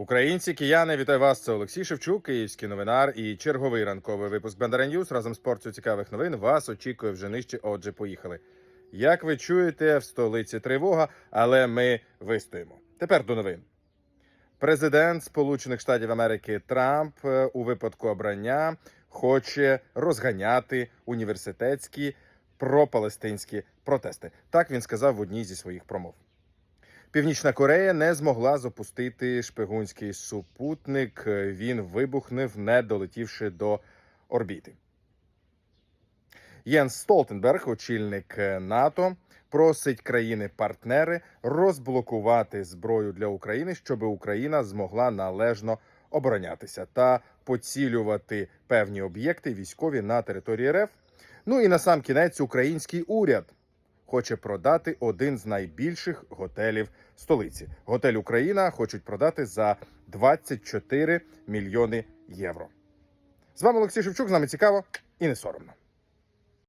Українці, кияни, вітаю вас. Це Олексій Шевчук, київський новинар і черговий ранковий випуск Бендера Ньюс. Разом з порцією цікавих новин вас очікує вже нижче. Отже, поїхали. Як ви чуєте, в столиці тривога, але ми вистоїмо. Тепер до новин. Президент Сполучених Штатів Америки Трамп е, у випадку обрання хоче розганяти університетські пропалестинські протести. Так він сказав в одній зі своїх промов. Північна Корея не змогла запустити шпигунський супутник. Він вибухнув, не долетівши до орбіти. Єнс Столтенберг, очільник НАТО, просить країни-партнери розблокувати зброю для України, щоб Україна змогла належно оборонятися та поцілювати певні об'єкти військові на території РФ. Ну і на сам кінець український уряд хоче продати один з найбільших готелів столиці. Готель Україна хочуть продати за 24 мільйони євро. З вами Олексій Шевчук. З нами цікаво і не соромно.